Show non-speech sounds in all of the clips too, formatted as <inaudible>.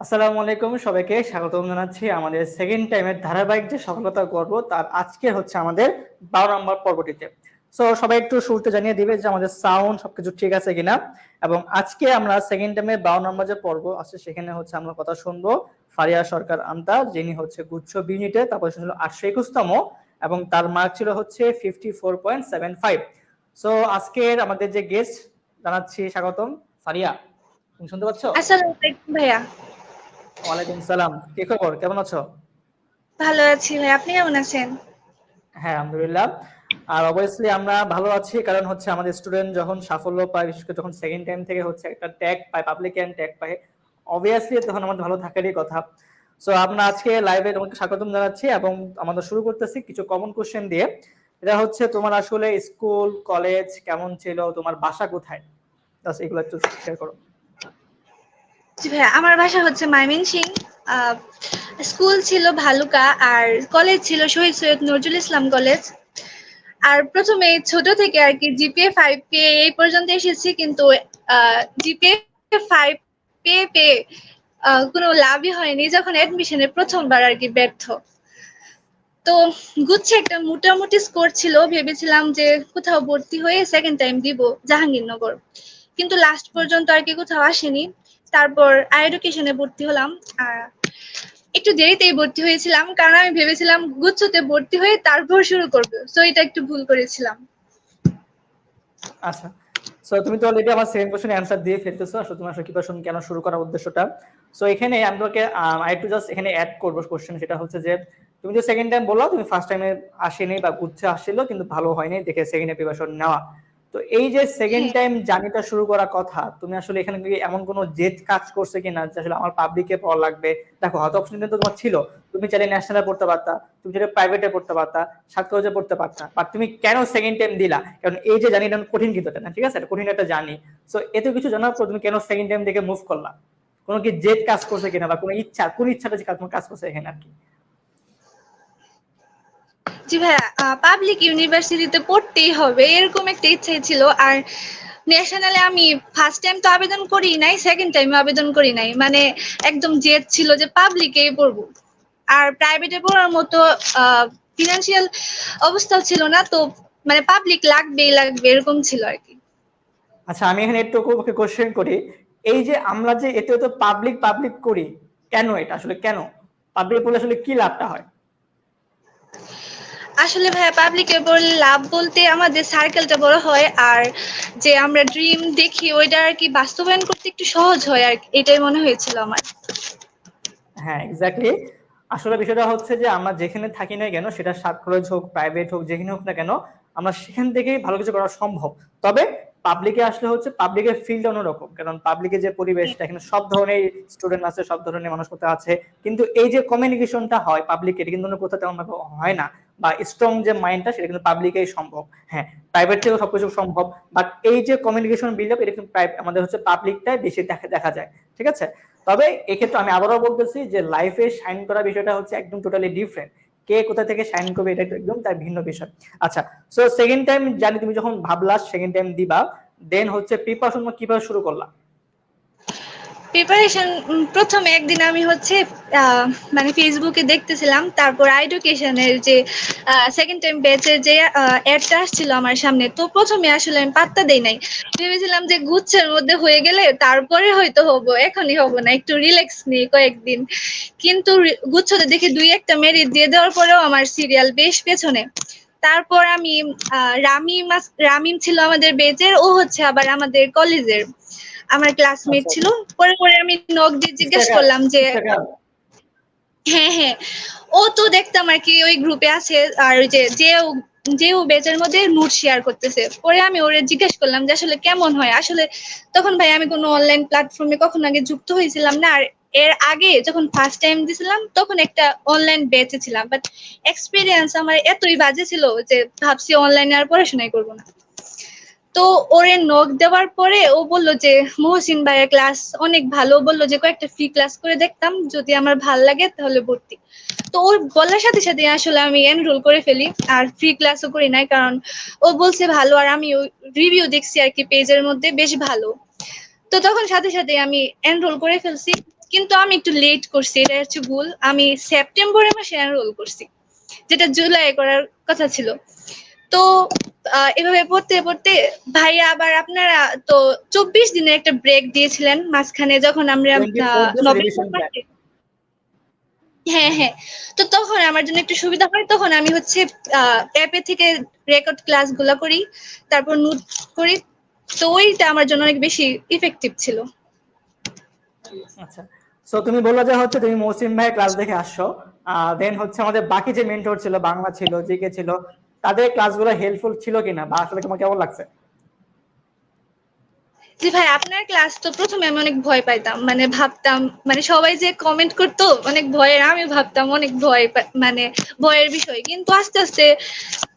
আসসালামু আলাইকুম সবাইকে, স্বাগতম জানাচ্ছি আমাদের সেকেন্ড টাইমের ধারাবাহিক যে সফলতা করব তার আজকে হচ্ছে আমাদের বারো নম্বর পর্বটিতে। সো সবাই একটু শুরুতে জানিয়ে দিবে যে আমাদের সাউন্ড সবকিছু ঠিক আছে কিনা? এবং আজকে আমরা সেকেন্ড টাইমে বারো নম্বর যে পর্ব আছে, সেখানে হচ্ছে আমরা কথা শুনব ফারিয়া সরকার আন্তা, যিনি হচ্ছে গুচ্ছ বিউনিটে তারপর ছিল আটশো একুশতম, এবং তার মার্ক ছিল হচ্ছে fifty four point seven five so আজকের আমাদের যে গেস্ট জানাচ্ছি, স্বাগতম, ফারিয়া। তুমি শুনতে পাচ্ছ? আসসালামু আলাইকুম ভাইয়া। ওয়ালাইকুম সালাম। কি খবর? কেমন আছো? ভালো আছি ভাই আপনি কেমন আছেন? হ্যাঁ আলহামদুলিল্লাহ। আর অবভিয়াসলি আমরা ভালো আছি কারণ হচ্ছে আমাদের স্টুডেন্ট যখন সাফল্য পায় বিশেষ করে যখন সেকেন্ড টাইম থেকে হচ্ছে একটা ট্যাগ পায় পাবলিক অ্যান্ড ট্যাগ পায় অবভিয়াসলি তখন আমাদের ভালো থাকারই কথা। সো আমরা আজকে লাইভে তোমাকে স্বাগতম জানাচ্ছি এবং আমাদের শুরু করতেছি কিছু কমন কোশ্চেন দিয়ে। এটা হচ্ছে তোমার আসলে স্কুল কলেজ কেমন ছিল তোমার বাসা কোথায়? এগুলো একটু শেয়ার করো। ভাইয়া, আমার বাসা হচ্ছে মাইমিনসিং স্কুল ছিল ভালুকা আর কলেজ ছিল শহীদ সৈয়দ নজরুল ইসলাম কলেজ। আর প্রথমে ছোট থেকে আর কি জিপিএ ফাইভ পেয়ে এই পর্যন্ত এসেছি, কিন্তু জিপিএ ফাইভ পেয়ে পেয়ে কোনো লাভই হয়নি যখন অ্যাডমিশনের প্রথমবার আর কি ব্যর্থ। তো গুচ্ছে একটা মোটামুটি স্কোর ছিল, ভেবেছিলাম যে কোথাও ভর্তি হয়ে সেকেন্ড টাইম দিব, জাহাঙ্গীরনগর। কিন্তু লাস্ট পর্যন্ত আর কি কোথাও আসেনি। তারপর এডুকেশনে ভর্তি হলাম। একটু দেরিতেই ভর্তি হয়েছিলাম, কারণ আমি ভেবেছিলাম গুচ্ছতে ভর্তি হয়ে তারপর শুরু করব। তো এটা একটু ভুল করেছিলাম। আচ্ছা। সো তুমি তো অলরেডি আমার সেকেন্ড কোশ্চেন অ্যান্সার দিয়ে ফেলতেছো, আসলে তোমার প্রিপারেশন কেন শুরু করার উদ্দেশ্যটা। সো এখানে আমি তোমাকে আই একটু জাস্ট এখানে অ্যাড করব কোশ্চেন সেটা হচ্ছে যে, তুমি যে সেকেন্ড টাইম বলল, তুমি ফার্স্ট টাইমে আসেনি বা গুচ্ছে আসছিল, কিন্তু ভালো হয়নি, দেখে সেকেন্ড প্রিপারেশন নেওয়া। তো এই যে সেকেন্ড। টাইম জার্নিটা শুরু করার কথা তুমি আসলে এখানে কি এমন কোনো জেদ কাজ করছে কিনা যে আসলে আমার পাবলিকে পড়া লাগবে? দেখো হয়তো অপশন কিন্তু তোমার ছিল। তুমি চাইলে ন্যাশনালে পড়তে পারতা তুমি চাইলে প্রাইভেটে পড়তে পারতা সাত কলেজে পড়তে পারতা বাট তুমি কেন সেকেন্ড টাইম দিলা? কারণ এই যে জানি এটা কঠিন কিন্তু না ঠিক আছে? এটা কঠিন একটা জানি সো এত কিছু জানার পর তুমি কেন সেকেন্ড টাইম দেখে মুভ করলা? কোনো কি জেদ কাজ করছে কিনা বা কোনো ইচ্ছা কোন ইচ্ছাটা কাজ করছে এখানে আর কি? জি ভাইয়া পাবলিক ইউনিভার্সিটিতে পড়তেই হবে, এরকম একটা ইচ্ছাই ছিল। আর ন্যাশনালে আমি ফার্স্ট টাইম তো আবেদন করি নাই সেকেন্ড টাইম আবেদন করি নাই। মানে একদম জেদ ছিল যে পাবলিকেই পড়ব। আর প্রাইভেটে পড়ার মতো ফিনান্সিয়াল অবস্থা ছিল না, তো মানে পাবলিক লাগবেই লাগবে, এরকম ছিল আর কি। আচ্ছা আমি এখানে একটু কোশ্চেন করি। এই যে আমরা যে এতে তো পাবলিক পাবলিক করি, কেন এটা? আসলে কেন? পাবলিক পড়লে আসলে কি লাভটা হয়? আসলে ভাইয়া পাবলিকে পড়লে লাভ বলতে আমাদের সার্কেলটা বড় হয় আর যে আমরা ড্রিম দেখি ওইটা আর কি বাস্তবায়ন করতে একটু সহজ হয় আর এটাই মনে হয়েছিল আমার। হ্যাঁ এক্স্যাক্টলি আসলে বিষয়টা হচ্ছে যে আমরা যেখানে থাকি না কেন সেটা সাত কলেজ হোক প্রাইভেট হোক যেখানে হোক না কেন আমরা সেখান থেকেই ভালো কিছু করা সম্ভব। তবে পাবলিকে আসলে হচ্ছে পাবলিকের ফিল্ড অন্যরকম কারণ পাবলিকের যে পরিবেশটা এখানে সব ধরনের স্টুডেন্ট আছে সব ধরনের মানুষ কোথাও আছে কিন্তু এই যে কমিউনিকেশনটা হয় পাবলিকে এটা কিন্তু অন্য কোথাও তেমন হয় না। বা স্ট্রং যে মাইন্ডটা সেটা কিন্তু পাবলিকেই সম্ভব। হ্যাঁ প্রাইভেট থেকেও সবকিছু সম্ভব বাট এই যে কমিউনিকেশন বিল্ড আপ এটা কিন্তু আমাদের হচ্ছে পাবলিকটাই বেশি দেখা দেখা যায়, ঠিক আছে? তবে এক্ষেত্রে আমি আবারও বলতেছি যে লাইফে শাইন করা বিষয়টা হচ্ছে একদম টোটালি ডিফারেন্ট কে কোথা থেকে সাইন করবে, এটা একদম তার ভিন্ন বিষয়। আচ্ছা সো সেকেন্ড টাইম জানি তুমি যখন ভাবলা সেকেন্ড টাইম দিবা দেন হচ্ছে প্রিপারেশন কীভাবে শুরু করলা? প্রিপারেশন প্রথমে একদিন আমি হচ্ছে মানে ফেসবুকে দেখতেছিলাম, তারপর এডুকেশনের যে সেকেন্ড টাইম ব্যাচের যে অ্যাডটা আসছিল আমার সামনে, তো প্রথমে আসলে আমি পাত্তা দেই নাই। ভেবেছিলাম যে গুচ্ছের মধ্যে হয়ে গেলে তারপরে হয়তো হব, এখনই হব না, একটু রিল্যাক্স নিই কয়েকদিন। কিন্তু গুচ্ছতে দেখে দুই একটা মেরিট দিয়ে দেওয়ার পরেও আমার সিরিয়াল বেশ পেছনে। তারপর আমি রামিম রামিম ছিল আমাদের বেচের ও হচ্ছে আবার আমাদের কলেজের আমার ক্লাসমেট আচ্ছা। ছিল। পরে পরে আমি নক দিয়ে জিজ্ঞেস করলাম যে হ্যাঁ হ্যাঁ। ও তো দেখতাম আর কি ওই গ্রুপে আছে আর ওই যে যে ও- যে ও বেচের মধ্যে নোট শেয়ার করতেছে। পরে আমি ওরে জিজ্ঞেস করলাম যে আসলে কেমন হয়? আসলে তখন ভাই আমি কোনো অনলাইন প্ল্যাটফর্মে কখন আগে যুক্ত হয়েছিলাম না আর এর আগে যখন ফার্স্ট টাইম দিছিলাম তখন একটা অনলাইন বেচে ছিলাম। বাট এক্সপিরিয়েন্স আমার এতই বাজে ছিল যে ভাবছি অনলাইনে আর পড়াশোনাই করব না। তো ওরে নক দেওয়ার পরে ও বলল যে, মহসিন ভাইয়ের ক্লাস অনেক ভালো। বলল যে, কয়েকটা ফ্রি ক্লাস করে দেখতাম। যদি আমার ভালো লাগে তাহলে ভর্তি। তো ওর বলার সাথে সাথে আসলে আমি এনরোল করে ফেলি। আর ফ্রি ক্লাসও করি নাই, কারণ ও বলছে ভালো, আর আমি রিভিউ দেখছি আর কি পেজের মধ্যে বেশ ভালো। তো তখন সাথে সাথে আমি এনরোল করে ফেলছি। কিন্তু আমি একটু লেট করছি, এটা হচ্ছে ভুল। আমি সেপ্টেম্বরে মাসে এনরোল করছি, যেটা জুলাই করার কথা ছিল। তো আহ, এভাবে পড়তে পড়তে ভাইয়া আবার আপনারা তো চব্বিশ দিনের একটা ব্রেক দিয়েছিলেন মাঝখানে যখন আমরা 24 আহ, days নভেম্বর revision plan। মাসে হ্যাঁ হ্যাঁ। তো তখন আমার জন্য একটু সুবিধা হয় তখন আমি হচ্ছে অ্যাপে থেকে রেকর্ড ক্লাসগুলা করি তারপর নোট করি। তো ওইটা আমার জন্য অনেক বেশি ইফেক্টিভ ছিল। আচ্ছা। সো তুমি বলল যে হচ্ছে তুমি মৌসিম ভাই ক্লাস দেখে আসছো। দেন হচ্ছে আমাদের বাকি যে মেন্টর ছিল বাংলা ছিল জিকে ছিল তাদের ক্লাসগুলো হেল্পফুল ছিল কিনা বা আসলে তোমার কেমন লাগছে? জি ভাই, আপনার ক্লাস তো প্রথমে আমি অনেক ভয় পাইতাম মানে ভাবতাম মানে সবাই যে কমেন্ট করতো, অনেক ভয়ের, আমি ভাবতাম অনেক ভয় মানে ভয়ের বিষয়। কিন্তু আস্তে আস্তে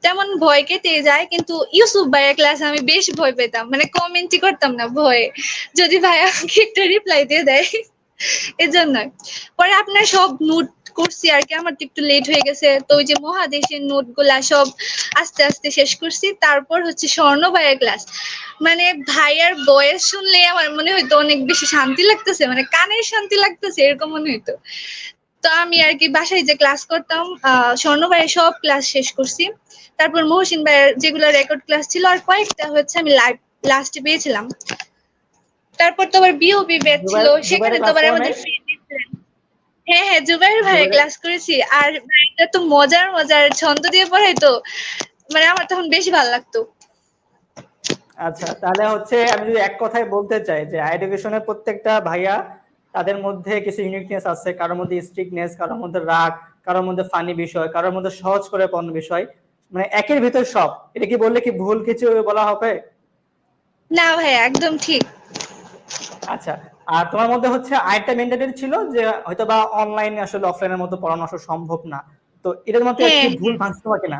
তেমন ভয় কেটে যায়, কিন্তু ইউসুফ ভাইয়ের ক্লাস আমি বেশ ভয় পেতাম মানে কমেন্টই করতাম না ভয়ে। যদি ভাই আমাকে একটা রিপ্লাই দিয়ে দেয় এজন্য পরে আপনার সব নোট করছি আর কি আমার তো একটু লেট হয়ে গেছে। তো ওই যে মহাদেশের নোটগুলা সব আস্তে আস্তে শেষ করছি। তারপর হচ্ছে স্বর্ণ ভাইয়ের ক্লাস মানে ভাইয়ার বয়স শুনলে আমার মনে হইতো অনেক বেশি শান্তি লাগতেছে মানে কানের শান্তি লাগতেছে এরকম মনে হইতো। তো আমি আর কি বাসায় যে ক্লাস করতাম আহ স্বর্ণ ভাইয়ের সব ক্লাস শেষ করছি। তারপর মহসিন ভাইয়ের যেগুলো রেকর্ড ক্লাস ছিল আর কয়েকটা হচ্ছে আমি লাইভ লাস্টে পেয়েছিলাম। তারপর তো আবার বিওবি ব্যাচ ছিল সেখানে তো আবার আমাদের ফ্রি হ্যাঁ হ্যাঁ জুবাইর ভাইয়ের ক্লাস করেছি। আর ভাইটা তো মজার মজার। ছন্দ দিয়ে পড়াইতো মানে আমার তখন বেশি ভালো লাগতো। আচ্ছা তাহলে হচ্ছে আমি যদি এক কথায় বলতে চাই যে এডুকেশনের প্রত্যেকটা ভাইয়া তাদের মধ্যে কিছু ইউনিকনেস আছে কারোর মধ্যে স্ট্রিকনেস কারোর মধ্যে রাগ কারোর মধ্যে ফানি বিষয় কারোর মধ্যে সহজ করে পণ্য বিষয় মানে একের ভিতর সব। এটা কি বললে কি ভুল কিছু বলা হবে? না ভাই একদম ঠিক। আচ্ছা আর তোমার মধ্যে হচ্ছে আরেকটা মেন্টালিটি ছিল যে হয়তো বা অনলাইনে আসলে অফলাইনের মতো পড়ানো আসলে সম্ভব না। তো এটার মধ্যে হ্যাঁ। কি ভুল ভাঙতে তোমাকে না?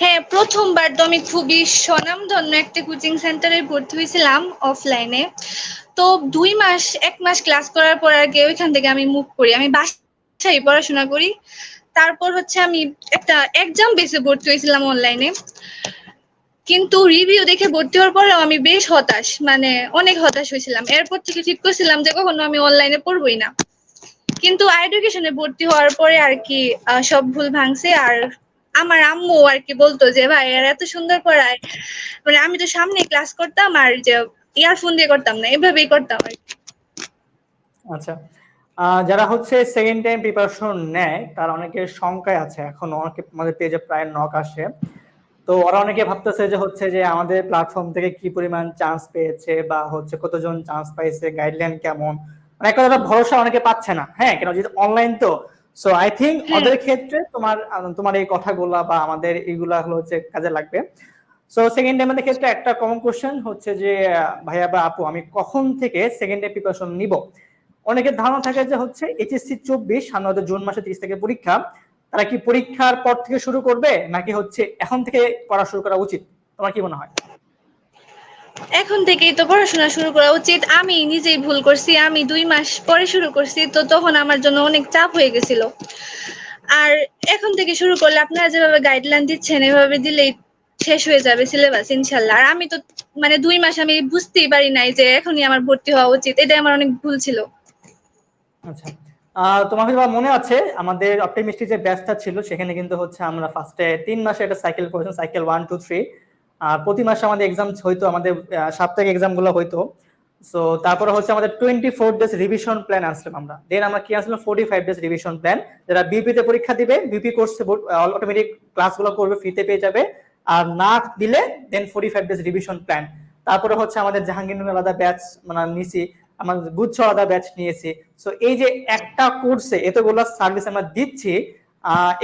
হ্যাঁ প্রথমবার তো আমি খুবই স্বনামধন্য একটা কোচিং সেন্টারে ভর্তি হয়েছিলাম অফলাইনে তো দুই মাস এক মাস ক্লাস করার পর আগে ওইখান থেকে আমি মুভ করি। আমি বাসায় পড়াশোনা করি। তারপর হচ্ছে আমি একটা এক্সাম বেসে ভর্তি হয়েছিলাম অনলাইনে কিন্তু রিভিউ দেখে ভর্তি হওয়ার পরেও আমি বেশ হতাশ মানে অনেক হতাশ হয়েছিলাম। এরপর থেকে ঠিক করছিলাম যে কখনো আমি অনলাইনে পড়বই না। কিন্তু এডুকেশনে ভর্তি হওয়ার পরে আর কি সব ভুল ভাঙছে। আর আমার আম্মু আর কি বলতো যে, ভাই, আর এত সুন্দর পড়ায়। মানে আমি তো সামনে ক্লাস করতাম আর যে ইয়ারফোন দিয়ে করতাম না, এভাবেই করতাম আর আচ্ছা যারা হচ্ছে সেকেন্ড টাইম প্রিপারেশন নেয়, তারা অনেকে শঙ্কায় আছে। এখন অনেকে আমাদের পেজে প্রায় নক আসে। তো ওরা অনেকে ভাবতেছে যে হচ্ছে যে আমাদের প্ল্যাটফর্ম থেকে কি পরিমাণ চান্স পেয়েছে বা হচ্ছে কতজন চান্স পাইছে গাইডলাইন কেমন? মানে একটা কথা ভরসা অনেকে পাচ্ছে না হ্যাঁ? কেন? যেহেতু অনলাইন তো। So I think. ওদের ক্ষেত্রে তোমার তোমার এই কথাগুলা বা আমাদের এইগুলা হলো হচ্ছে কাজে লাগবে। সো সেকেন্ড টাইমের ক্ষেত্রে একটা কমন কোশ্চেন হচ্ছে যে ভাইয়া বা আপু আমি কখন থেকে সেকেন্ড টাইম প্রিপারেশন নিব? অনেকের ধারণা থাকে যে হচ্ছে এইচএসসি চব্বিশ সামনে জুন মাসে তিরিশ থেকে পরীক্ষা। তারা কি পরীক্ষার পর থেকে শুরু করবে নাকি হচ্ছে এখন থেকে পড়া শুরু করা উচিত? তোমার কি মনে হয়? এখন থেকেই তো পড়াশোনা শুরু করা উচিত। আমি নিজেই ভুল করছি আমি দুই মাস পরে শুরু করছি তো তখন আমার জন্য অনেক চাপ হয়ে গেছিল। আর এখন থেকে শুরু করলে আপনারা যেভাবে গাইডলাইন দিচ্ছেন এভাবে দিলেই শেষ হয়ে যাবে সিলেবাস ইনশাল্লাহ। আর আমি তো মানে দুই মাস আমি বুঝতেই পারি নাই যে এখনই আমার ভর্তি হওয়া উচিত। এটা আমার অনেক ভুল ছিল। আচ্ছা। তোমার বা মনে আছে, আমাদের অপটিমিস্টিক যে ব্যাচটা ছিল, সেখানে কিন্তু হচ্ছে আমরা ফার্স্টে তিন মাসে একটা সাইকেল করেছিলাম সাইকেল ওয়ান টু থ্রি আর প্রতি মাসে আমাদের এক্সাম হইতো, আমাদের সাপ্তাহিক এক্সামগুলো হইতো। সো তারপরে হচ্ছে আমাদের twenty four days revision plan আসলাম আমরা। দেন আমরা কি আসলাম forty five days revision plan যারা বিপিতে পরীক্ষা দিবে বিপি কোর্সে অটোমেটিক ক্লাসগুলো করবে ফ্রিতে পেয়ে যাবে। আর না দিলে then forty five days revision plan তারপরে হচ্ছে আমাদের জাহাঙ্গীর আলাদা ব্যাচ মানে নিছি। আমরা গুচ্ছ আদা ব্যাচ নিয়েছি। সো এই যে একটা কোর্সে এতগুলো সার্ভিস আমরা দিচ্ছি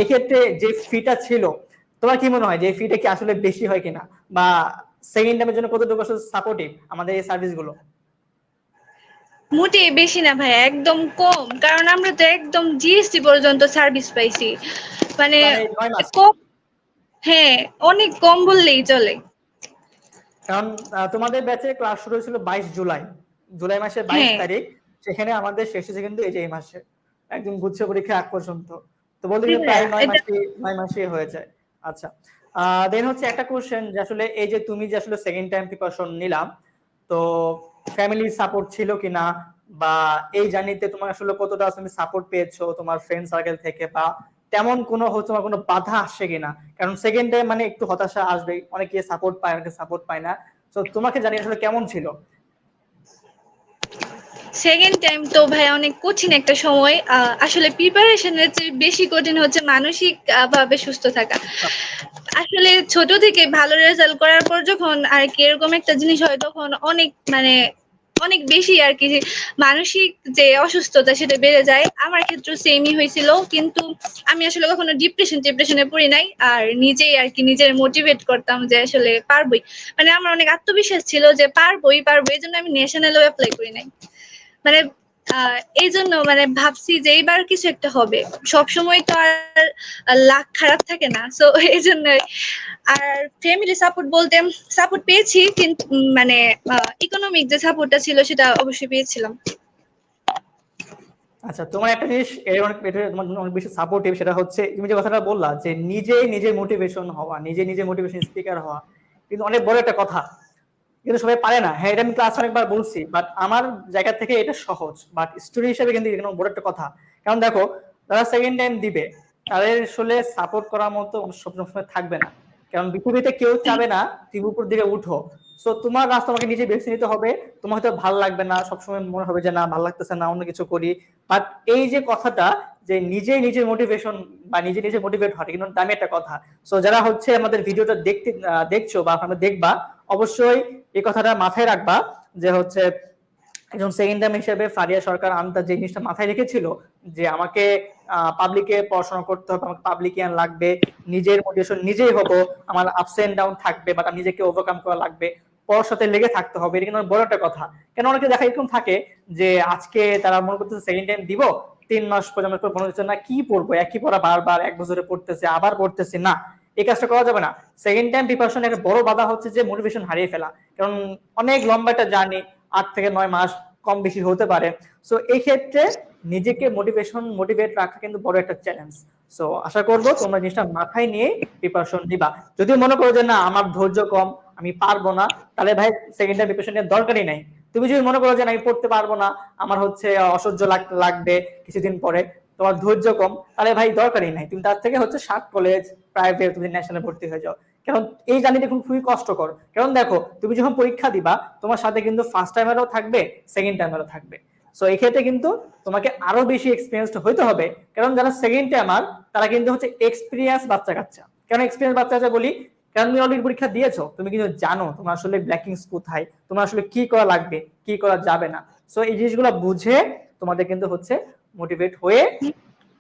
এক্ষেত্রে যে ফিটা ছিল তোমার কি মনে হয় যে ফিটা কি আসলে বেশি হয় কিনা? বা সেকেন্ড টাইমের জন্য কতটুকু আসলে সাপোর্টিভ আমাদের এই সার্ভিসগুলো? মোটেই বেশি না ভাই একদম কম। কারণ আমরা তো একদম জিএসটি পর্যন্ত সার্ভিস পাইছি। মানে মানে কম হ্যাঁ অনেক কম বললেই চলে। কারণ তোমাদের ব্যাচে ক্লাস শুরু হয়েছিল বাইশ জুলাই। জুলাই মাসের বাইশ হ্যাঁ। তারিখ সেখানে আমাদের শেষ হয়েছে কিন্তু এই যে এই মাসে। একদম গুচ্ছ পরীক্ষা আগ পর্যন্ত। তো বলতে গেলে হ্যাঁ, প্রায় নয় মাসে নয় মাসে হয়ে যায়। আচ্ছা দেন হচ্ছে একটা কোশ্চেন যে আসলে এই যে তুমি যে আসলে সেকেন্ড টাইম প্রিপারেশন নিলাম তো ফ্যামিলি সাপোর্ট ছিল কিনা? বা এই জার্নিতে তোমার আসলে কতটা তুমি সাপোর্ট পেয়েছ তোমার ফ্রেন্ড সার্কেল থেকে? বা তেমন কোনো তোমার কোনো বাধা আসছে কিনা? কারণ সেকেন্ড টাইম মানে একটু হতাশা আসবে অনেকে সাপোর্ট পায় অনেকে সাপোর্ট পায় না। তো তোমাকে জানি আসলে কেমন ছিল? সেকেন্ড টাইম তো ভাই অনেক কঠিন একটা সময়। আসলে প্রিপারেশনের চেয়ে বেশি কঠিন হচ্ছে মানসিক ভাবে সুস্থ থাকা। আসলে ছোট থেকে ভালো রেজাল্ট করার পর যখন আর কি এরকম একটা জিনিস হয়, তখন অনেক মানে অনেক বেশি আর কি মানসিক যে অসুস্থতা সেটা বেড়ে যায়। আমার ক্ষেত্রে সেমই হয়েছিল। কিন্তু আমি আসলে কখনো ডিপ্রেশন ডিপ্রেশনে পড়ি নাই। আর নিজেই আর কি নিজের মোটিভেট করতাম যে আসলে পারবই। মানে আমার অনেক আত্মবিশ্বাস ছিল যে পারবই পারব এই জন্য আমি ন্যাশনালও অ্যাপ্লাই করি নাই। মানে এই জন্য মানে ভাবছি যে এইবার কিছু একটা হবে। সব সময় তো আর লাখ খারাপ থাকে না। সো <laughs> এই জন্য আর ফ্যামিলি সাপোর্ট বলতে সাপোর্ট পেয়েছি কিন্তু মানে ইকোনমিক যে সাপোর্টটা ছিল সেটা অবশ্যই পেয়েছিলাম। আচ্ছা তোমার একটা জিনিস অনেক তোমার জন্য অনেক বেশি সাপোর্টিভ সেটা হচ্ছে, তুমি যে কথাটা বললা যে নিজেই নিজের মোটিভেশন হওয়া নিজে নিজে মোটিভেশন স্পিকার হওয়া, কিন্তু অনেক বড় একটা কথা। কিন্তু সবাই পারে না। হ্যাঁ এটা আমি ক্লাস অনেকবার বলছি বাট আমার জায়গা থেকে এটা সহজ বাট স্টোরি হিসেবে কিন্তু এখানে বড় একটা কথা। কারণ দেখো, যারা সেকেন্ড টাইম দিবে, তাদের আসলে সাপোর্ট করার মতো সব সময় থাকবে না। কারণ পৃথিবীতে কেউ চাবে না, তুমি উপর দিকে উঠো। সো তোমার রাস্তা তোমাকে নিজে বেছে নিতে হবে, তোমার হয়তো ভালো লাগবে না, সবসময় মনে হবে যে না, ভালো লাগতেছে না, অন্য কিছু করি। বাট এই যে কথাটা, যে নিজেই নিজের মোটিভেশন বা নিজে নিজে মোটিভেট হয় কিন্তু দামি একটা কথা। সো যারা হচ্ছে আমাদের ভিডিওটা দেখতে দেখছ বা আমরা দেখবা, অবশ্যই এই কথাটা মাথায় রাখবা যে হচ্ছে একজন সেকেন্ড টাইম হিসেবে ফারিয়া সরকার আন্তার যে জিনিসটা মাথায় রেখেছিল যে আমাকে পাবলিকে পড়াশোনা করতে হবে, আমাকে পাবলিকিয়ান লাগবে, নিজের মোটিভেশন নিজেই হব, আমার আপস এন্ড ডাউন থাকবে আমি নিজেকে ওভারকাম করা লাগবে সাথে লেগে থাকতে হবে, এটা কিন্তু বড় একটা কথা। কেন অনেকে দেখা এরকম থাকে যে আজকে তারা মনে করতেছে সেকেন্ড টাইম দিব, তিন মাস পর্যন্ত মনে হচ্ছে, না কি পড়ব? একই পড়া বারবার, এক বছরে পড়তেছে, আবার পড়তেছে, না। এই কাজটা করা যাবে না। সেকেন্ড টাইম প্রিপারেশন একটা বড় বাধা হচ্ছে যে মোটিভেশন হারিয়ে ফেলা। কারণ অনেক লম্বা একটা জার্নি আট থেকে নয় মাস কম বেশি হতে পারে। সো এই ক্ষেত্রে নিজেকে মোটিভেশন মোটিভেট রাখা কিন্তু বড় একটা চ্যালেঞ্জ সো আশা করব তোমরা জিনিসটা মাথায় নিয়ে প্রিপারেশন দিবা যদি মনে করো যে না আমার ধৈর্য কম আমি পারব না তাহলে ভাই সেকেন্ড টাইম প্রিপারেশন দরকারই নাই। তুমি যদি মনে করো যে না, আমি পড়তে পারব না আমার হচ্ছে অসহ্য লাগ- লাগবে কিছুদিন পরে তোমার ধৈর্য কম, তাহলে ভাই দরকারই নাই। তুমি তার থেকে হচ্ছে সাত কলেজ প্রাইভেট তুমি ন্যাশনালে ভর্তি হয়ে যাও। কারণ এই জার্নিটা এখন খুবই কষ্টকর। কারণ দেখো, তুমি যখন পরীক্ষা দিবা, তোমার সাথে কিন্তু ফার্স্ট টাইমেরও থাকবে সেকেন্ড টাইমেরও থাকবে। সো এই ক্ষেত্রে কিন্তু তোমাকে আরও বেশি এক্সপিরিয়েন্সড হইতে হবে। কারণ যারা সেকেন্ড টাইমার তারা কিন্তু হচ্ছে এক্সপিরিয়েন্স বাচ্চা কাচ্চা। কেন এক্সপিরিয়েন্স বাচ্চা কাচ্চা বলি? কারণ তুমি অলরেডি পরীক্ষা দিয়েছ, তুমি কিন্তু জানো তোমার আসলে ব্ল্যাকিংস কোথায়, তোমার আসলে কি করা লাগবে, কি করা যাবে না। সো এই জিনিসগুলো বুঝে তোমাদের কিন্তু হচ্ছে মোটিভেট হয়ে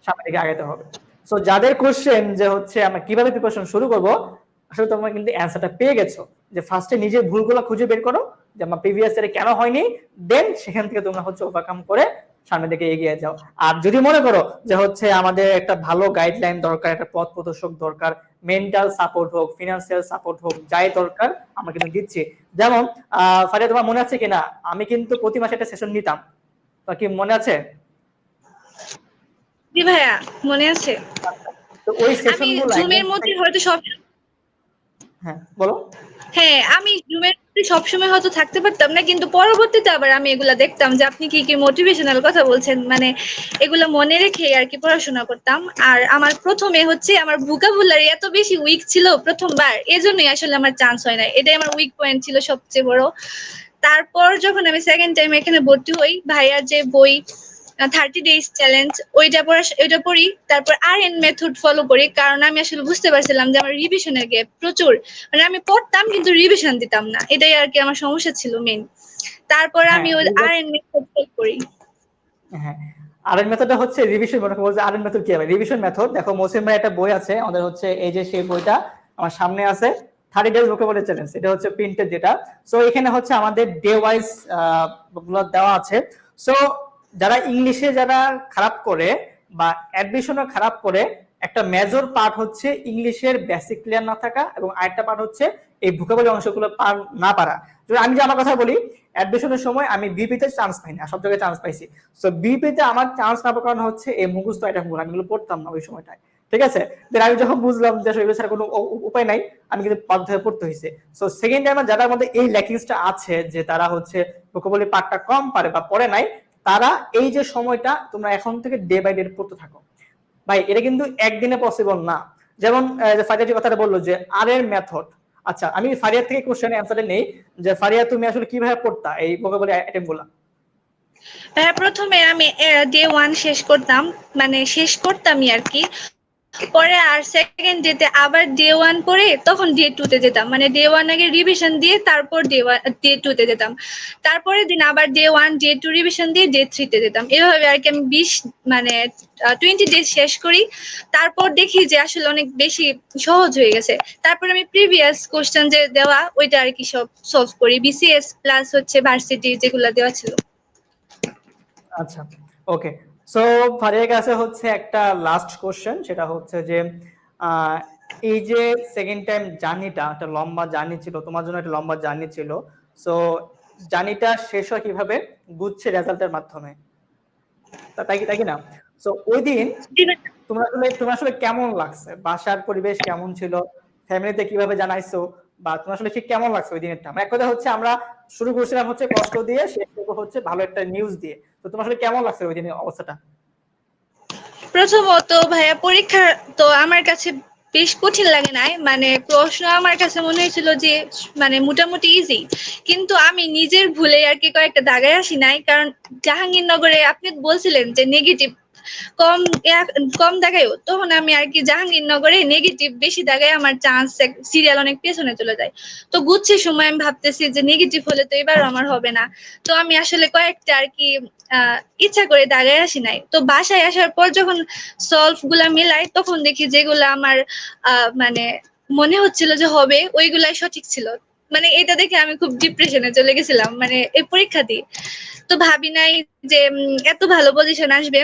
সামনে দিকে আগাতে হবে। সো যাদের কোশ্চেন যে হচ্ছে আমরা কীভাবে প্রিপারেশন শুরু করব, আসলে তোমরা কিন্তু অ্যান্সারটা পেয়ে গেছো। যে ফার্স্টে নিজের ভুলগুলো খুঁজে বের করো, যে আমার প্রিভিয়াস ইয়ারে কেন হয়নি দেন সেখান থেকে তোমরা হচ্ছে ওভারকাম করে সামনের দিকে এগিয়ে যাও। আর যদি মনে করো যে হচ্ছে আমাদের একটা ভালো গাইডলাইন দরকার, একটা পথ প্রদর্শক দরকার মেন্টাল সাপোর্ট হোক ফিনান্সিয়াল সাপোর্ট হোক, যাই দরকার, আমরা কিন্তু দিচ্ছি। যেমন ফারিয়া, তোমার মনে আছে কিনা? আমি কিন্তু প্রতি মাসে একটা সেশন নিতাম। তো কি মনে আছে? জি ভাইয়া মনে আছে? তো ওই আমি জুমের মধ্যে হয়তো সব হ্যাঁ বলো। হ্যাঁ আমি জুমের মধ্যে সবসময় হয়তো থাকতে পারতাম না কিন্তু পরবর্তীতে আবার আমি এগুলা দেখতাম যে আপনি কি কি মোটিভেশনাল কথা বলছেন মানে এগুলো মনে রেখে আর কি পড়াশোনা করতাম। আর আমার প্রথমে হচ্ছে আমার ভোকাবুলারি এত বেশি উইক ছিল প্রথমবার এজন্যই আসলে আমার চান্স হয় না এটাই আমার উইক পয়েন্ট ছিল সবচেয়ে বড়। তারপর যখন আমি সেকেন্ড টাইম এখানে ভর্তি হই ভাইয়ার যে বই থার্টি ডেজ চ্যালেঞ্জ ওইটা পড়া ওইটা পড়ি তারপর আর এন মেথড ফলো করি কারণ আমি আসলে বুঝতে পারছিলাম যে আমার রিভিশনের গ্যাপ প্রচুর। মানে আমি পড়তাম কিন্তু রিভিশন দিতাম না এটাই আর কি আমার সমস্যা ছিল মেন তারপর আমি ওই হ্যাঁ, আর এন মেথড ফলো করি। হ্যাঁ আরেন মেথডটা হচ্ছে রিভিশন মনে বলছে আরেন মেথড কি হবে? রিভিশন মেথড দেখো মৌসুম ভাই একটা বই আছে আমাদের হচ্ছে এই যে সেই বইটা আমার সামনে আছে থার্টি ডেজ ভোকাবুলারি চ্যালেঞ্জ এটা হচ্ছে প্রিন্টেড যেটা। সো এখানে হচ্ছে আমাদের ডে ওয়াইজগুলো দেওয়া আছে। সো যারা ইংলিশে যারা খারাপ করে বা অ্যাডমিশনও খারাপ করে, একটা মেজর পার্ট হচ্ছে ইংলিশের বেসিক ক্লিয়ার না থাকা এবং আরেকটা পার্ট হচ্ছে এই ভোকাবুলারি অংশগুলো পার, না পারা। যদি আমি যে আমার কথা বলি অ্যাডমিশনের সময় আমি বিপিতে চান্স পাইনি সব জায়গায় চান্স পাইছি। সো বিপিতে আমার চান্স না পাওয়ার কারণ হচ্ছে এই মুখস্থ আইটেমগুলো আমি এগুলো পড়তাম না ওই সময়টায়। ঠিক আছে? আমি যখন বুঝলাম যে এগুলো ছাড়া কোনো উপায় নাই, আমি কিন্তু বাধ্য হয়ে পড়তে হয়েছে। সো সেকেন্ড টাইমার যাদের মধ্যে এই ল্যাকিংসটা আছে, যে তারা হচ্ছে ভোকাবুলারি পার্টটা কম পারে বা পড়ে নাই তারা এই যে সময়টা তোমরা এখন থেকে ডে বাই ডে পড়তে থাকো। ভাই, এটা কিন্তু একদিনে পসিবল না। যেমন ফারিয়া কথাটা বলল যে আর এর মেথড আচ্ছা আমি ফারিয়া থেকে কোশ্চেন অ্যান্সারটা নেই যে, ফারিয়া, তুমি আসলে কীভাবে পড়তা এই ভোকাবুলারি আইটেমগুলা? প্রথমে আমি ডে ওয়ান শেষ করতাম। মানে শেষ করতামই আর কি। পরে আর সেকেন্ড ডেতে আবার ডে ওয়ান পরে তখন ডে টু তে যেতাম। মানে ডে ওয়ান আগে রিভিশন দিয়ে তারপর ডে ওয়ান ডে টু তে যেতাম। তারপরের দিন আবার day one day two revision দিয়ে ডে থ্রি তে যেতাম। এভাবে আর কি আমি বিশ মানে টোয়েন্টি ডেজ শেষ করি। তারপর দেখি যে আসলে অনেক বেশি সহজ হয়ে গেছে। তারপর আমি প্রিভিয়াস কোশ্চেন যে দেওয়া, ওইটা আর কি সব সলভ করি। বিসিএস প্লাস হচ্ছে ভার্সিটি যেগুলো দেওয়া ছিল। আচ্ছা ওকে সো ফারিয়ার কাছে হচ্ছে একটা লাস্ট কোশ্চেন সেটা হচ্ছে যে এই যে সেকেন্ড টাইম জার্নিটা একটা লম্বা জার্নি ছিল, তোমার জন্য একটা লম্বা জার্নি ছিল সো জার্নিটা শেষ হয় কীভাবে? গুচ্ছে রেজাল্টের মাধ্যমে। তাই কি তাই কি না? সো ওই দিন তোমার আসলে তোমার আসলে কেমন লাগছে? বাসার পরিবেশ কেমন ছিল? ফ্যামিলিতে কীভাবে জানাইছো? বা তোমার আসলে ঠিক কেমন লাগছে ওই দিনেরটা? মানে এক কথা হচ্ছে আমরা শুরু করেছিলাম হচ্ছে কষ্ট দিয়ে, শেষ হচ্ছে ভালো একটা নিউজ দিয়ে। তো তোমার আসলে কেমন লাগছে ওই দিনের অবস্থাটা? প্রথমত ভাইয়া পরীক্ষা তো আমার কাছে বেশ কঠিন লাগে নাই। মানে প্রশ্ন আমার কাছে মনে হয়েছিল যে মানে মোটামুটি ইজি কিন্তু আমি নিজের ভুলে আর কি কয়েকটা দাগায় আসি নাই। কারণ জাহাঙ্গীরনগরে আপনি বলছিলেন যে নেগেটিভ কম কম দেখায়ও তখন আমি আর কি জাহাঙ্গীরনগরে নেগেটিভ বেশি দেখায় আমার চান্স সিরিয়াল অনেক পেছনে চলে যায়। তো গুচ্ছের সময় আমি ভাবতেছি যে নেগেটিভ হলে তো এবার আমার হবে না। তো আমি আসলে কয়েকটা আর কি ইচ্ছা করে দাগায় আসি নাই। তো বাসায় আসার পর যখন সলভগুলা মিলাই, তখন দেখি যেগুলা আমার মানে মনে হচ্ছিল যে হবে, ওইগুলাই সঠিক ছিল। মানে এটা দেখে আমি খুব ডিপ্রেশনে চলে গেছিলাম মানে এই পরীক্ষা দিয়ে তো ভাবি নাই যে এত ভালো পজিশন আসবে।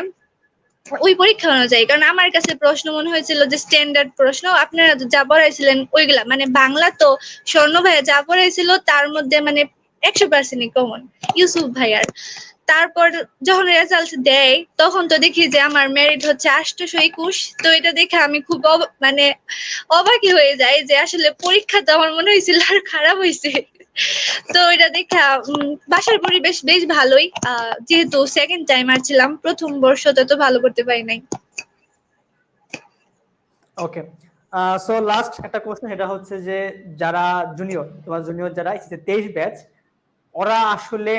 ওই পরীক্ষা অনুযায়ী, কারণ আমার কাছে প্রশ্ন মনে হয়েছিল যে স্ট্যান্ডার্ড প্রশ্ন, আপনারা যা পড়াইছিলেন ওইগুলা মানে বাংলা তো স্বর্ণ ভাইয়া যা পড়াইছিল তার মধ্যে মানে একশো পার্সেন্টই কমন ইউসুফ ভাইয়ার। তারপর যখন রেজাল্ট দেয়, তখন তো দেখি যে আমার মেরিট হচ্ছে আটশোশো একুশ, তো এটা দেখে আমি খুব মানে অবাকই হয়ে যায় যে আসলে পরীক্ষা তো আমার মনে হয়েছিল আর খারাপ হয়েছে। তো এটা দেখা বাসার পরিবেশ বেশ ভালোই। যেহেতু সেকেন্ড টাইমার ছিলাম, প্রথম বর্ষতে তো ভালো করতে পারি নাই। ওকে সো লাস্ট একটা কোশ্চেন এটা হচ্ছে যে যারা জুনিয়র তোমার জুনিয়র যারা তেইশ ব্যাচ ওরা আসলে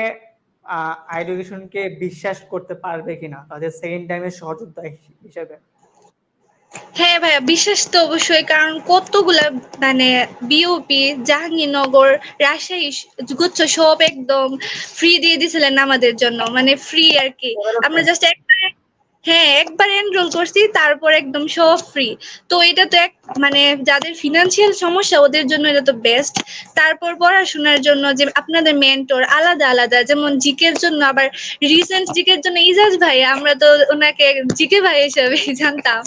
এডুকেশনকে বিশ্বাস করতে পারবে কিনা? তাদের সেকেন্ড টাইমের সহযোদ্ধা হিসেবে। হ্যাঁ ভাইয়া বিশ্বাস তো অবশ্যই কারণ কতগুলা মানে বিওপি জাহাঙ্গীরনগর রাজশাহী গুচ্ছ সব একদম ফ্রি দিয়ে দিছিলেন আমাদের জন্য মানে ফ্রি আর কি। আমরা জাস্ট একবার হ্যাঁ একবার এনরোল করছি, তারপর একদম সব ফ্রি তো এটা তো এক মানে যাদের ফিনান্সিয়াল সমস্যা, ওদের জন্য এটা তো বেস্ট তারপর পড়াশোনার জন্য যে আপনাদের মেন্টর আলাদা আলাদা, যেমন জিকের জন্য আবার রিসেন্ট জিকের জন্য ইজাজ ভাই, আমরা তো ওনাকে জিকে ভাই হিসেবে <laughs> জানতাম।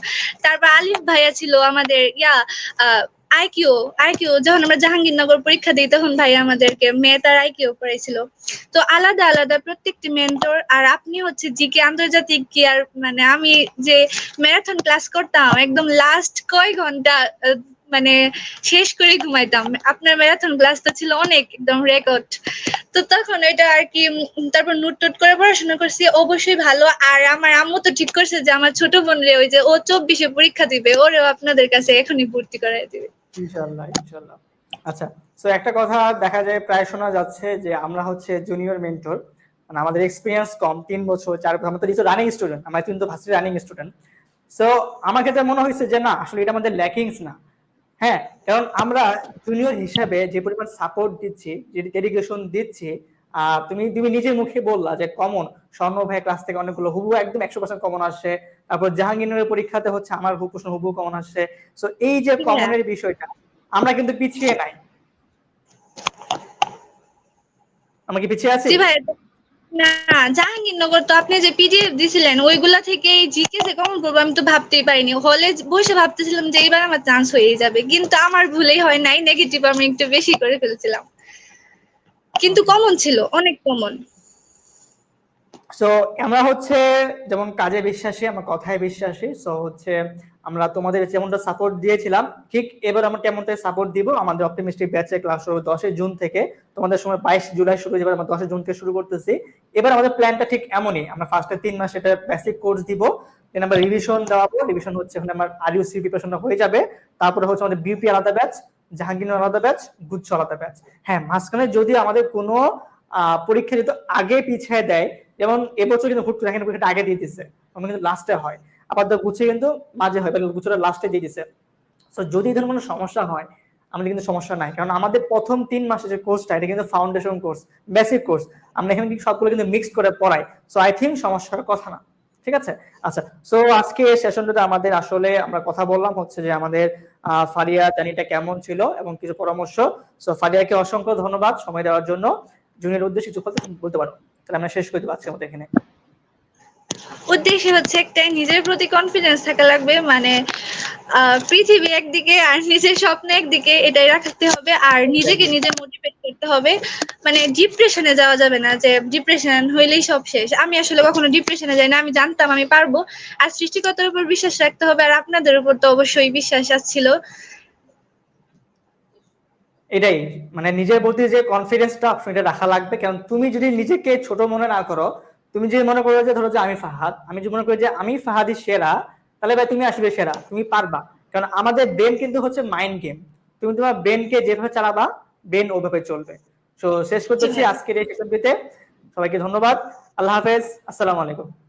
তারপর আলিফ ভাইয়া ছিল আমাদের, ইয়া আইকিউ আইকিউ যখন আমরা জাহাঙ্গীরনগর পরীক্ষা দিই, তখন ভাই আমাদেরকে ম্যাথ আর আইকিউ পড়াইছিল তো আলাদা আলাদা প্রত্যেকটি মেন্টর আর আপনি হচ্ছে জিকে আন্তর্জাতিক কি আর মানে আমি যে ম্যারাথন ক্লাস করতাম, একদম লাস্ট কয় ঘণ্টা মানে শেষ করে ঘুমাইতাম। আপনার ম্যারাথন ক্লাস তো ছিল অনেক, একদম রেকর্ড তো তখন এটা আর কি তারপর নোট টোট করে পড়াশোনা করছি, অবশ্যই ভালো। আর আমার আম্মু তো ঠিক করছে যে আমার ছোট বোন রে, ওই যে ও চব্বিশে পরীক্ষা দিবে, ওরেও আপনাদের কাছে এখনই ভর্তি করাই দিবে। ইনশাল্লাহ ইনশাল্লাহ আচ্ছা তো একটা কথা দেখা যায়, প্রায় শোনা যাচ্ছে যে আমরা হচ্ছে জুনিয়র মেন্টর মানে আমাদের এক্সপিরিয়েন্স কম, তিন বছর, চার বছর আমরা তো রানিং স্টুডেন্ট আমরা কিন্তু ভার্সিটি রানিং স্টুডেন্ট সো আমার ক্ষেত্রে মনে হয়েছে যে না, আসলে এটা আমাদের ল্যাকিংস না। হ্যাঁ কারণ আমরা জুনিয়র হিসাবে যে পরিমাণ সাপোর্ট দিচ্ছি, যে ডেডিকেশন দিচ্ছি তুমি তুমি নিজের মুখে বললা যে কমন স্বর্ণ ভাই ক্লাস থেকে অনেকগুলো হুবু একদম একশো পার্সেন্ট কমন আসছে তারপর জাহাঙ্গীরের পরীক্ষাতে হচ্ছে আমার হুবু প্রশ্ন হুবু কমন আসছে সো এই যে। কমনের বিষয়টা আমরা কিন্তু পিছিয়ে নাই। আমরা কি পিছিয়ে আছি? ভাই না জাহাঙ্গীরনগর তো আপনি যে পিডিএফ দিছিলেন ওইগুলা থেকে জিকে যে কমন করব আমি তো ভাবতেই পারিনি। হলে বসে ভাবতেছিলাম যে এইবার আমার চান্স হয়ে যাবে। কিন্তু আমার ভুলেই হয় নাই নেগেটিভ আমি একটু বেশি করে ফেলছিলাম। কিন্তু কমন ছিল অনেক কমন সো আমরা হচ্ছে যেমন কাজে বিশ্বাসী, আমার কথায় বিশ্বাসী। সো হচ্ছে আমরা তোমাদের যেমনটা সাপোর্ট দিয়েছিলাম, ঠিক এবার আমরা তেমনটাই সাপোর্ট দিব? আমাদের অপটিমিস্টিক ব্যাচে ক্লাস শুরু দশই জুন থেকে। তোমাদের সময় বাইশ জুলাই শুরু যাবে, আমরা দশই জুন থেকে শুরু করতেছি। এবার আমাদের প্ল্যানটা ঠিক এমনই, আমরা ফার্স্টে তিন মাস এটা বেসিক কোর্স দিব। দেন আমরা রিভিশন দেওয়াবো। রিভিশন হচ্ছে ওখানে আমার আরইউসি প্রিপারেশনটা হয়ে যাবে। তারপরে হচ্ছে আমাদের বিউপি আলাদা ব্যাচ জাহাঙ্গীর আলাদা ব্যাচ গুচ্ছ আলাদা ব্যাচ হ্যাঁ মাঝখানে যদি আমাদের কোনো পরীক্ষা যদি আগে পিছিয়ে দেয় যেমন এবছর কিন্তু হুট করে দেখেন পরীক্ষাটা আগে দিয়ে দিচ্ছে আমার কিন্তু লাস্টে হয়। আবার তো গুছিয়ে কিন্তু মাঝে হয় গুছোটা লাস্টে দিয়ে দিচ্ছে তো যদি এই ধরনের কোনো সমস্যা হয়, আমাদের কিন্তু সমস্যা নাই। কারণ আমাদের প্রথম তিন মাসের যে কোর্সটা এটা কিন্তু ফাউন্ডেশন কোর্স বেসিক কোর্স আমরা এখানে কিন্তু সবগুলো কিন্তু মিক্সড করে পড়াই। সো আই থিঙ্ক সমস্যার কথা না। ঠিক আছে? আচ্ছা সো আজকে সেশনটাতে আমাদের আসলে আমরা কথা বললাম হচ্ছে যে আমাদের ফারিয়া, জানিটা কেমন ছিল এবং কিছু পরামর্শ। সো ফারিয়াকে অসংখ্য ধন্যবাদ সময় দেওয়ার জন্য। জুনিয়র উদ্দেশ্যে কিছু কথা বলতে পারো। তাহলে আমরা শেষ করে দেবো আজকের মতো এখানে। উদ্দেশ্য হচ্ছে একটাই নিজের প্রতি কনফিডেন্স থাকা লাগবে মানে পৃথিবী একদিকে আর নিজের স্বপ্ন একদিকে, এটাই রাখতে হবে। আর নিজেকে নিজে মোটিভেট করতে হবে। মানে ডিপ্রেশনে যাওয়া যাবে না যে ডিপ্রেশন হইলেই সব শেষ। আমি আসলে কখনো ডিপ্রেশনে যাই না, আমি জানতাম আমি পারব। আর সৃষ্টিকর্তার উপর বিশ্বাস রাখতে হবে, আর আপনাদের উপর তো অবশ্যই বিশ্বাস আসছিল এটাই। মানে নিজের প্রতি যে কনফিডেন্সটা এটা রাখা লাগবে কারণ তুমি যদি নিজেকে ছোট মনে না করো তুমি যদি মনে করো যে ধরো যে আমি ফাহাদ আমি যদি মনে করি যে আমি ফাহাদি সেরা তাহলে ভাই তুমি আসবে সেরা তুমি পারবা। কারণ আমাদের ব্রেন কিন্তু হচ্ছে মাইন্ড গেম তুমি তোমার ব্রেনকে যেভাবে চালাবা ব্রেন ওভাবে চলবে। তো শেষ করতেছি আজকের এই সেশনটিতে সবাইকে ধন্যবাদ। আল্লাহ হাফেজ। আসসালামু আলাইকুম।